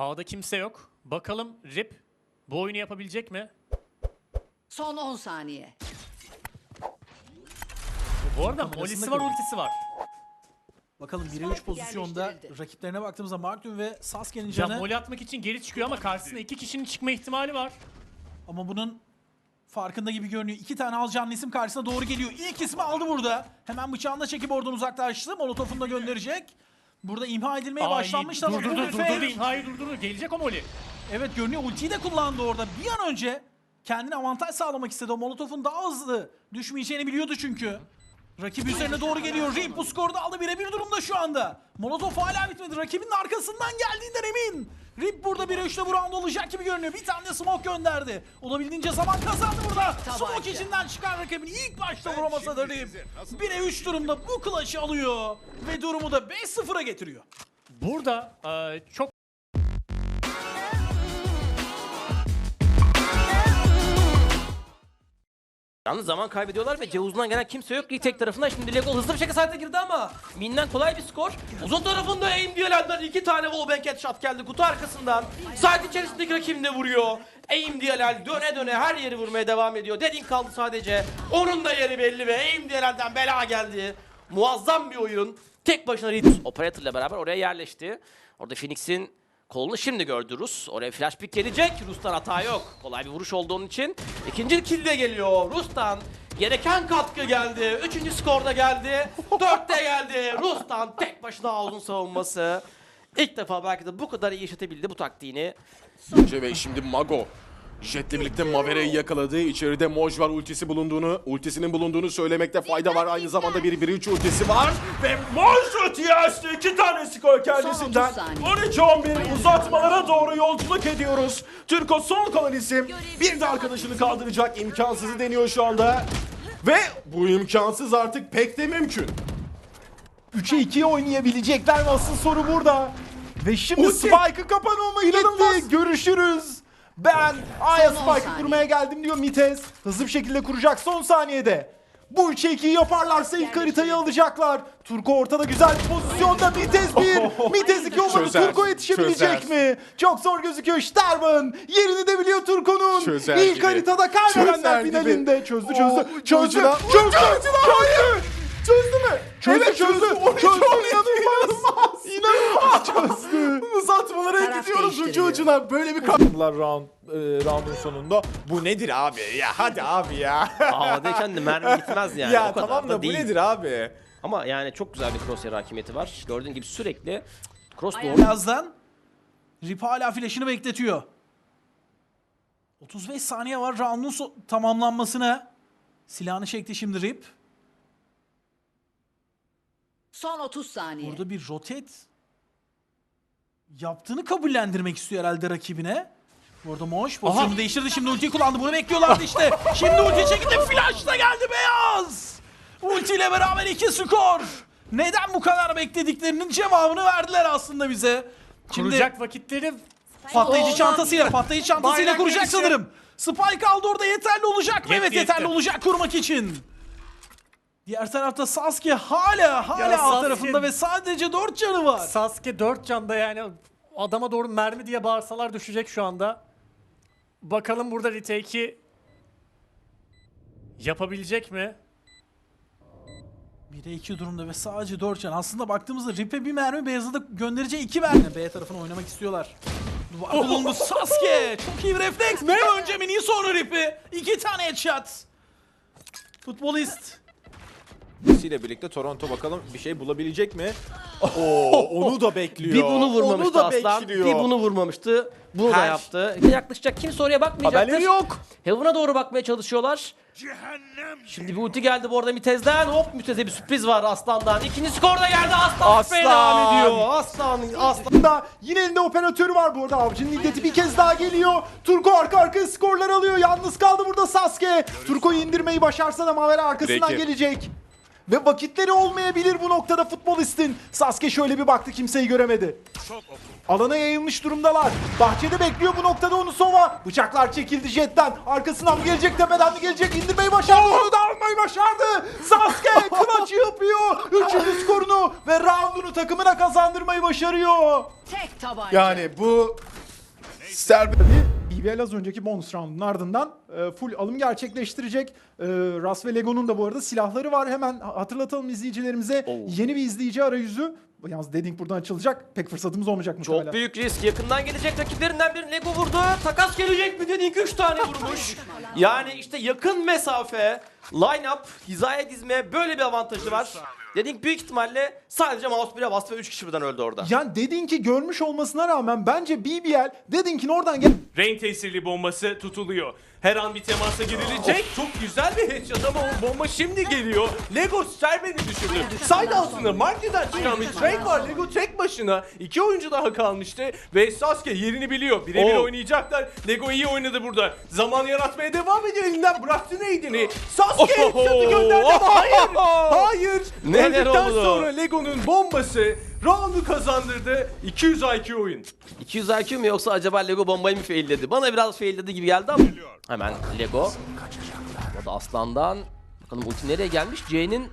A'da kimse yok. Bakalım Rip bu oyunu yapabilecek mi? Son 10 saniye. Bu arada Kamerasında molisi var, görüyorum. ultisi var. Bakalım 1'e 3 pozisyonda yerleştirildi. rakiplerine baktığımızda Markdun ve Sasuke'nin Ya canı moli atmak için geri çıkıyor ama karşısında iki kişinin çıkma ihtimali var. ama bunun farkında gibi görünüyor. İki tane az canlı isim karşısına doğru geliyor. İlk ismi aldı burada. Hemen bıçağını da çekip oradan uzaklaştı. Molotof'unu da gönderecek. Burada imha edilmeye Ay, başlanmış ama durdurdu, bu durdurdu, fail. imhayı durdurdu. Gelecek o moli. Evet görünüyor ultiyi de kullandı orada. Bir an önce kendine avantaj sağlamak istedi. O Molotov'un daha hızlı düşmeyeceğini biliyordu çünkü. Rakibi üzerine doğru geliyor. Rip bu skoru da aldı. Birebir durumda şu anda. Molotov hala bitmedi. Rakibinin arkasından geldiğinden emin. Rip burada 1'e 3'te bu round olacak gibi görünüyor. Bir tane de smoke gönderdi. Olabildiğince zaman kazandı burada. Smoke içinden çıkan rakibini ilk başta vuramasa da Rip. 1'e 3 durumda bu clutch'ı alıyor. Ve durumu da 5-0'a getiriyor. Burada e, çok Yalnız zaman kaybediyorlar ve Cevuz'dan gelen kimse yok. Retake tarafından şimdi Lego hızlı bir şekilde site girdi ama Min'den kolay bir skor. Uzun tarafında aim diyelerden iki tane wallbang headshot geldi kutu arkasından. Site içerisindeki rakibini vuruyor. Aim diyeler döne döne her yeri vurmaya devam ediyor. Dedin kaldı sadece. Onun da yeri belli ve aim diyelerden bela geldi. Muazzam bir oyun. Tek başına Ritz Operator ile beraber oraya yerleşti. Orada Phoenix'in kolunu şimdi gördü Rus. Oraya flash pick gelecek. Rus'tan hata yok. Kolay bir vuruş olduğu için. İkinci kill de geliyor. Rus'tan gereken katkı geldi. Üçüncü skor da geldi. Dörtte geldi. Rus'tan tek başına uzun savunması. İlk defa belki de bu kadar iyi işletebildi bu taktiğini. Önce ve şimdi Mago. Jet'le birlikte Mavere'yi yakaladı. İçeride Moj var ultisi bulunduğunu, ultisinin bulunduğunu söylemekte fayda var. Aynı zamanda bir 1-3 ultisi var. Ve Moj ultiyi açtı. İki tane skor kendisinden. Son 30 13-11 uzatmalara doğru yolculuk ediyoruz. Türko son kalan isim. Bir de arkadaşını kaldıracak imkansızı deniyor şu anda. Ve bu imkansız artık pek de mümkün. 3'e 2'ye oynayabilecekler mi? Asıl soru burada. Ve şimdi. Spike'ı kapan olma gitti. Görüşürüz. Ben Aya on Spike'ı kurmaya geldim diyor Mites. Hızlı bir şekilde kuracak son saniyede. Bu 3'e 2'yi yaparlarsa ilk haritayı alacaklar. Turko ortada güzel bir pozisyonda. Mites 1, Mites 2 olmadı. Çözer, Turko yetişebilecek çözer. mi? Çok zor gözüküyor. Sterben yerini de biliyor Turko'nun. Çözer İlk gibi. haritada Çözer kaybedenler gibi. finalinde. Çözdü çözdü. Oo, Çözdü. Çözcüler. Çözdü. Çözdü. Çözdü mü? Çözdü Evet, çözdü. çözdü. Çözdü. İnanılmaz. İnanılmaz çözdü. Uzatmalara Taraf gidiyoruz ucu ucuna. Böyle bir Bunlar round, e, roundun sonunda. Bu nedir abi? Ya hadi abi ya. Havadayken de mermi gitmez yani. ya o kadar tamam da, da bu değil. nedir abi? Ama yani çok güzel bir crosshair hakimiyeti var. Gördüğün gibi sürekli cross doğru Birazdan Rip hala flash'ını bekletiyor. 35 saniye var round'un so- tamamlanmasına. Silahını çekti şimdi Rip. Son 30 saniye. Burada bir rotate yaptığını kabullendirmek istiyor herhalde rakibine. Burada Moş pozisyonu değiştirdi. Şimdi ultiyi kullandı. Bunu bekliyorlardı işte. Şimdi ulti çekildi. Flash da geldi beyaz. Ulti ile beraber iki skor. Neden bu kadar beklediklerinin cevabını verdiler aslında bize. Şimdi kuracak vakitleri Patlayıcı çantasıyla, patlayıcı çantasıyla Bayrak kuracak gelişi. sanırım. Spike aldı orada yeterli olacak mı? Yetti, Evet yetti. yeterli olacak kurmak için. Diğer tarafta Sasuke hala hala Ya alt Sasuke- tarafında ve sadece 4 canı var. Sasuke 4 canda yani adama doğru mermi diye bağırsalar düşecek şu anda. Bakalım burada retake'i yapabilecek mi? 1'e 2 durumda ve sadece 4 can. Aslında baktığımızda Rip'e bir mermi, Beyaz'a da göndereceği 2 mermi. B tarafına oynamak istiyorlar. Duvar bulundu Sasuke. Çok iyi bir refleks. Önce mini sonra Rip'i. 2 tane headshot. Futbolist. İle birlikte Toronto bakalım bir şey bulabilecek mi? Oo, onu da bekliyor. Bir bunu vurmamıştı onu da aslan. bekliyor. Bir bunu vurmamıştı. Bunu da Her- yaptı. Yaklaşacak kimse oraya bakmayacaktır. Haberleri yok. Heaven'a doğru bakmaya çalışıyorlar. Şimdi bir ulti geldi bu arada Mitez'den. Hop Mitez'e bir sürpriz var Aslan'dan. İkinci skor da geldi. Aslan, Aslan. Devam ediyor. Aslan, Aslan. Da yine elinde operatörü var bu arada. Avcı'nın iddeti bir kez daha geliyor. Turko arka arkaya skorlar alıyor. Yalnız kaldı burada Sasuke. Turko'yu indirmeyi başarsa da Mavera arkasından Peki. gelecek. Ve vakitleri olmayabilir bu noktada futbolistin. Sasuke şöyle bir baktı kimseyi göremedi. Alana yayılmış durumdalar. Bahçede bekliyor bu noktada onu Sova. Bıçaklar çekildi jetten. Arkasından mı gelecek tepeden mi gelecek? İndirmeyi başardı. Onu da almayı başardı. Sasuke kılaç yapıyor. Üçüncü skorunu ve roundunu takımına kazandırmayı başarıyor. Tek tabanca. Yani bu Serbest BBL az önceki bonus round'un ardından e, full alım gerçekleştirecek. E, Ras ve Lego'nun da bu arada silahları var. Hemen hatırlatalım izleyicilerimize. Yeni bir izleyici arayüzü. Yalnız Deading buradan açılacak. Pek fırsatımız olmayacak muhtemelen. Çok büyük risk. Yakından gelecek rakiplerinden bir Lego vurdu. Takas gelecek mi dedin 3 tane vurmuş. Yani işte yakın mesafe, line up, hizaya dizme böyle bir avantajı var. Dedin büyük ihtimalle sadece mouse 1'e bastı ve 3 kişi birden öldü orada. Yani Deadink'i görmüş olmasına rağmen bence BBL Deadink'in oradan gel Rain tesirli bombası tutuluyor. Her an bir temasa girilecek. Çok güzel bir headshot ama o bomba şimdi geliyor. Lego Serben'i düşürdü. Side altında Marty'den çıkan bir trade var. Lego tek başına. iki oyuncu daha kalmıştı. Ve Sasuke yerini biliyor. Birebir Oh. oynayacaklar. Lego iyi oynadı burada. Zaman yaratmaya devam ediyor. Elinden bıraktı neydini. Sasuke Oh. headshot'ı gönderdi ama hayır. Hayır. Neler Öldükten oldu? sonra Lego'nun bombası round'u kazandırdı. 200 IQ oyun. 200 IQ mu yoksa acaba Lego bombayı mı failledi? Bana biraz failledi gibi geldi ama. Hemen Lego. O da Aslan'dan. Bakalım ulti nereye gelmiş? C'nin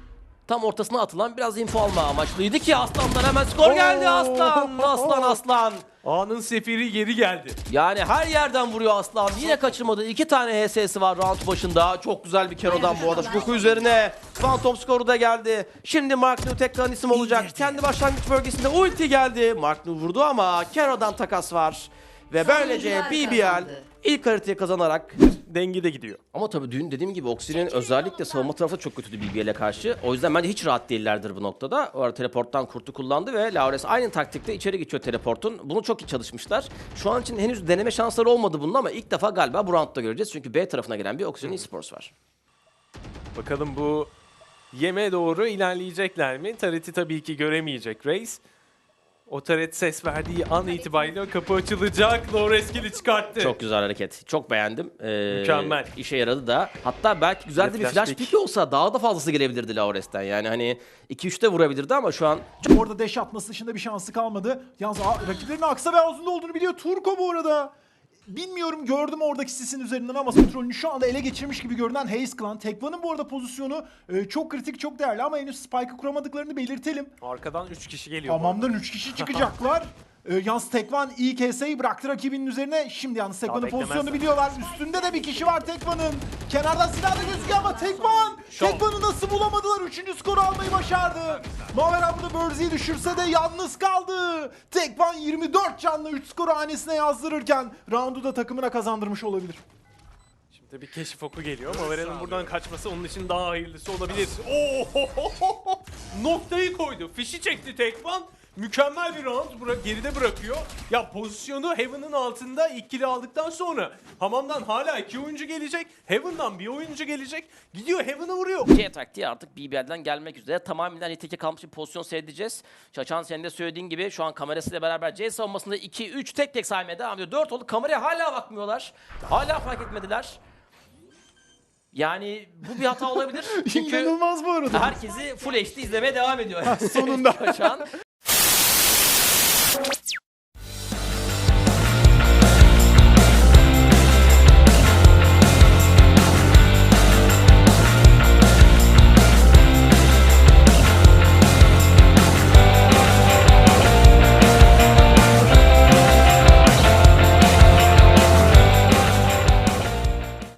tam ortasına atılan biraz info alma amaçlıydı ki Aslan'dan hemen skor geldi Aslan. Aslan Aslan. Anın sefiri geri geldi. Yani her yerden vuruyor Aslan. Yine kaçırmadı. İki tane HS'si var round başında. Çok güzel bir Kero'dan bu arada. Şuku üzerine. Phantom skoru da geldi. Şimdi Mark New tekrar isim olacak. Kendi başlangıç bölgesinde ulti geldi. Mark New vurdu ama Kero'dan takas var. Ve böylece BBL ilk haritayı kazanarak Dengede gidiyor. ama tabii dün dediğim gibi Oxy'nin özellikle savunma tarafı çok kötüydü BBL'e karşı. O yüzden bence hiç rahat değillerdir bu noktada. O arada teleporttan kurtu kullandı ve Laures aynı taktikte içeri geçiyor teleportun. Bunu çok iyi çalışmışlar. Şu an için henüz deneme şansları olmadı bunun ama ilk defa galiba bu roundda göreceğiz. Çünkü B tarafına gelen bir Oxygen Esports var. Bakalım bu yeme doğru ilerleyecekler mi? Taret'i tabii ki göremeyecek Reis. O taret ses verdiği an itibariyle kapı açılacak. Loreskil'i çıkarttı. Çok güzel hareket. Çok beğendim. Ee, Mükemmel. İşe yaradı da. Hatta belki güzel de bir Flash pick. olsa daha da fazlası gelebilirdi Laures'ten. Yani hani 2-3'te vurabilirdi ama şu an Orada dash atması dışında bir şansı kalmadı. Yalnız rakiplerinin aksa ve ağzında olduğunu biliyor. Turko bu arada. Bilmiyorum gördüm oradaki sisin üzerinden ama kontrolünü şu anda ele geçirmiş gibi görünen Haze Clan. Tekvan'ın bu arada pozisyonu e, çok kritik, çok değerli ama henüz Spike'ı kuramadıklarını belirtelim. Arkadan 3 kişi geliyor. bu Hamamdan 3 kişi çıkacaklar. E, yalnız Tekvan ilk HS'yi bıraktı rakibinin üzerine. Şimdi yalnız Tekvan'ın pozisyonunu biliyorlar. Üstünde de bir kişi var Tekvan'ın. Kenardan silah da gözüküyor ama Tekvan! Tekvan'ı nasıl bulamadılar? Üçüncü skoru almayı başardı. Mavera burada Börzi'yi düşürse de yalnız kaldı. Tekvan 24 canlı 3 skoru hanesine yazdırırken roundu da takımına kazandırmış olabilir. Şimdi bir keşif oku geliyor. Mavera'nın buradan kaçması onun için daha hayırlısı olabilir. Oo! Noktayı koydu. Fişi çekti Tekvan. Mükemmel bir round bıra- geride bırakıyor. Ya pozisyonu Heaven'ın altında ikili aldıktan sonra Hamam'dan hala iki oyuncu gelecek. Heaven'dan bir oyuncu gelecek. Gidiyor Heaven'ı vuruyor. C taktiği artık BBL'den gelmek üzere. Tamamen retake kalmış bir pozisyon seyredeceğiz. Çaçan senin de söylediğin gibi şu an kamerasıyla beraber C savunmasında 2-3 tek tek saymaya devam ediyor. 4 oldu. Kameraya hala bakmıyorlar. Hala fark etmediler. Yani bu bir hata olabilir. Çünkü İnanılmaz bu arada. herkesi Full HD izlemeye devam ediyor. Sonunda. Çaçan.